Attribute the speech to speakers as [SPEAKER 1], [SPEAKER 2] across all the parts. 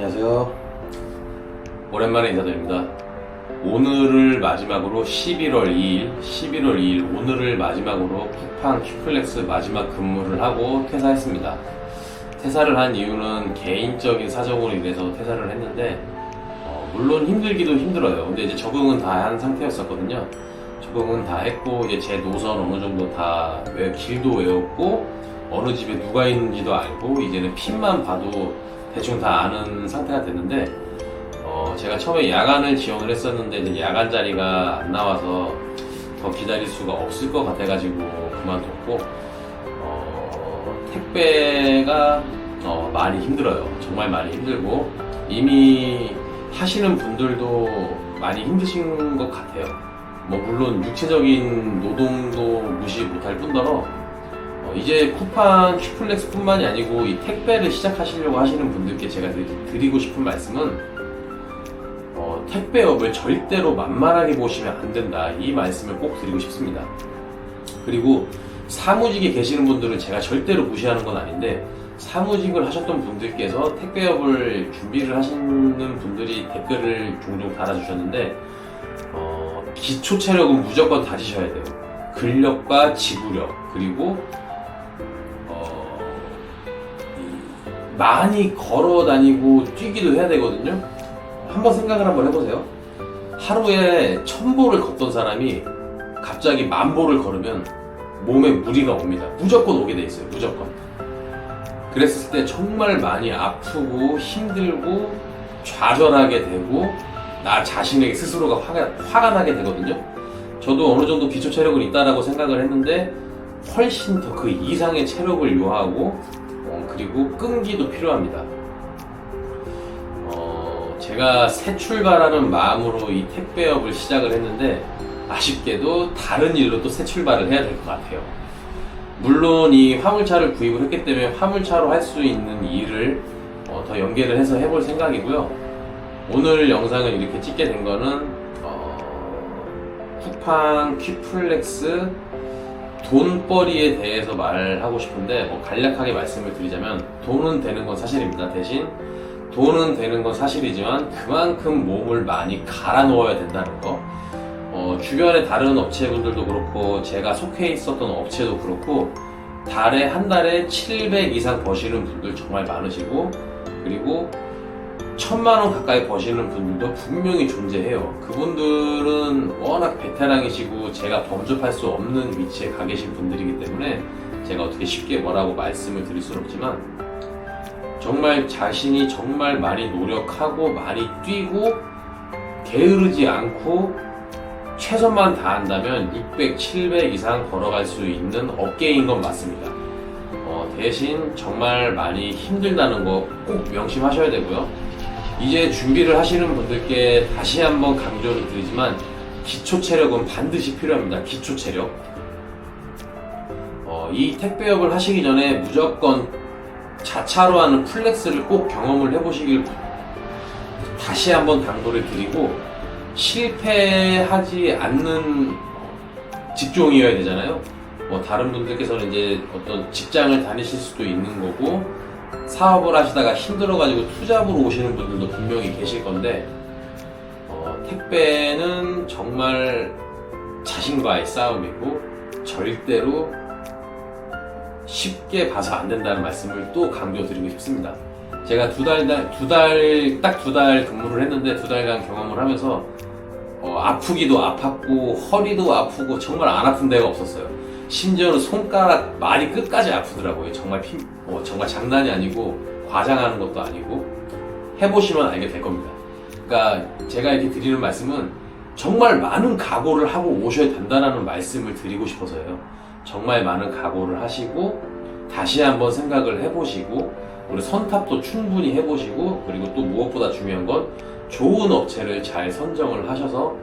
[SPEAKER 1] 안녕하세요. 오랜만에 인사드립니다. 오늘을 마지막으로 11월 2일, 11월 2일 오늘을 마지막으로 쿠팡 큐플렉스 마지막 근무를 하고 퇴사했습니다. 퇴사를 한 이유는 개인적인 사정으로 인해서 퇴사를 했는데 어, 물론 힘들기도 힘들어요. 근데 이제 적응은 다 한 상태였었거든요. 적응은 다 했고 이제 제 노선 어느 정도 다 외, 길도 외웠고 어느 집에 누가 있는지도 알고 이제는 핀만 봐도 대충 다 아는 상태가 됐는데 어, 제가 처음에 야간을 지원을 했었는데 야간 자리가 안 나와서 더 기다릴 수가 없을 것 같아가지고 그만뒀고 어, 택배가 어, 많이 힘들어요. 정말 많이 힘들고 이미 하시는 분들도 많이 힘드신 것 같아요. 뭐 물론 육체적인 노동도 무시 못할 뿐더러 어, 이제 쿠팡 큐플렉스뿐만이 아니고 이 택배를 시작하시려고 하시는 분들께 제가 드리- 드리고 싶은 말씀은 어, 택배업을 절대로 만만하게 보시면 안 된다 이 말씀을 꼭 드리고 싶습니다. 그리고 사무직에 계시는 분들은 제가 절대로 무시하는 건 아닌데 사무직을 하셨던 분들께서 택배업을 준비를 하시는 분들이 댓글을 종종 달아주셨는데 어, 기초 체력은 무조건 다지셔야 돼요. 근력과 지구력 그리고 많이 걸어 다니고 뛰기도 해야 되거든요. 한번 생각을 한번 해보세요. 하루에 천 보를 걷던 사람이 갑자기 만 보를 걸으면 몸에 무리가 옵니다. 무조건 오게 돼 있어요. 무조건. 그랬을 때 정말 많이 아프고 힘들고 좌절하게 되고 나 자신에게 스스로가 화가, 화가 나게 되거든요. 저도 어느 정도 기초 체력은 있다라고 생각을 했는데 훨씬 더 그 이상의 체력을 요하고 어, 그리고 끈기도 필요합니다. 어, 제가 새 출발하는 마음으로 이 택배업을 시작을 했는데 아쉽게도 다른 일로 또 새 출발을 해야 될 것 같아요. 물론 이 화물차를 구입을 했기 때문에 화물차로 할 수 있는 일을 어, 더 연계를 해서 해볼 생각이고요. 오늘 영상을 이렇게 찍게 된 거는 어, 쿠팡 퀴플렉스 돈벌이에 대해서 말하고 싶은데 뭐 간략하게 말씀을 드리자면 돈은 되는 건 사실입니다. 대신 돈은 되는 건 사실이지만 그만큼 몸을 많이 갈아 넣어야 된다는 거. 어, 주변의 다른 업체분들도 그렇고 제가 속해 있었던 업체도 그렇고 달에 한 달에 700 이상 버시는 분들 정말 많으시고 그리고 천만 원 가까이 버시는 분들도 분명히 존재해요. 그분들은 워낙 베테랑이시고 제가 범접할 수 없는 위치에 가 계신 분들이기 때문에 제가 어떻게 쉽게 뭐라고 말씀을 드릴 수는 없지만 정말 자신이 정말 많이 노력하고 많이 뛰고 게으르지 않고 최선만 다한다면 600, 700 이상 걸어갈 수 있는 업계인 건 맞습니다. 어, 대신 정말 많이 힘들다는 거 꼭 명심하셔야 되고요. 이제 준비를 하시는 분들께 다시 한번 강조를 드리지만 기초 체력은 반드시 필요합니다. 기초 체력. 어, 이 택배업을 하시기 전에 무조건 자차로 하는 플렉스를 꼭 경험을 해보시길 다시 한번 당부를 드리고 실패하지 않는 직종이어야 되잖아요. 뭐 다른 분들께서는 이제 어떤 직장을 다니실 수도 있는 거고 사업을 하시다가 힘들어가지고 투잡으로 오시는 분들도 분명히 계실 건데 어, 택배는 정말 자신과의 싸움이고 절대로 쉽게 봐서 안 된다는 말씀을 또 강조드리고 싶습니다. 제가 두 달, 두 달, 딱 두 달 근무를 했는데 두 달간 경험을 하면서 어, 아프기도 아팠고 허리도 아프고 정말 안 아픈 데가 없었어요. 심지어는 손가락 말이 끝까지 아프더라고요. 정말 피, 어, 정말 장난이 아니고 과장하는 것도 아니고 해보시면 알게 될 겁니다. 그러니까 제가 이렇게 드리는 말씀은 정말 많은 각오를 하고 오셔야 된다는 말씀을 드리고 싶어서요. 정말 많은 각오를 하시고 다시 한번 생각을 해보시고 우리 선탑도 충분히 해보시고 그리고 또 무엇보다 중요한 건 좋은 업체를 잘 선정을 하셔서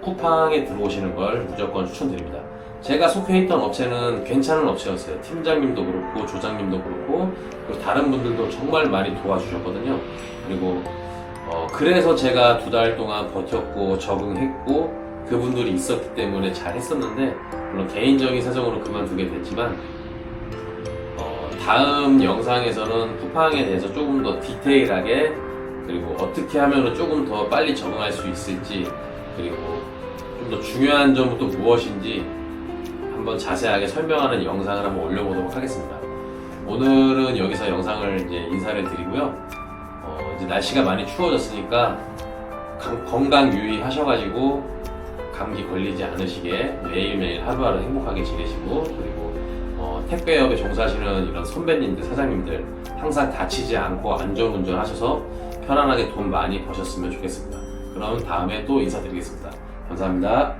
[SPEAKER 1] 쿠팡에 들어오시는 걸 무조건 추천드립니다. 제가 속해 있던 업체는 괜찮은 업체였어요. 팀장님도 그렇고 조장님도 그렇고 그리고 다른 분들도 정말 많이 도와주셨거든요. 그리고 어, 그래서 제가 두 달 동안 버텼고 적응했고 그분들이 있었기 때문에 잘 했었는데 물론 개인적인 사정으로 그만두게 됐지만 어, 다음 영상에서는 쿠팡에 대해서 조금 더 디테일하게 그리고 어떻게 하면 조금 더 빨리 적응할 수 있을지 그리고 좀 더 중요한 점은 또 무엇인지 한번 자세하게 설명하는 영상을 한번 올려보도록 하겠습니다. 오늘은 여기서 영상을 이제 인사를 드리고요. 어, 이제 날씨가 많이 추워졌으니까 강- 건강 유의하셔가지고 감기 걸리지 않으시게 매일매일 하루하루 행복하게 지내시고 그리고 어, 택배업에 종사하시는 이런 선배님들 사장님들 항상 다치지 않고 안전운전 하셔서 편안하게 돈 많이 버셨으면 좋겠습니다. 그럼 다음에 또 인사드리겠습니다. 감사합니다.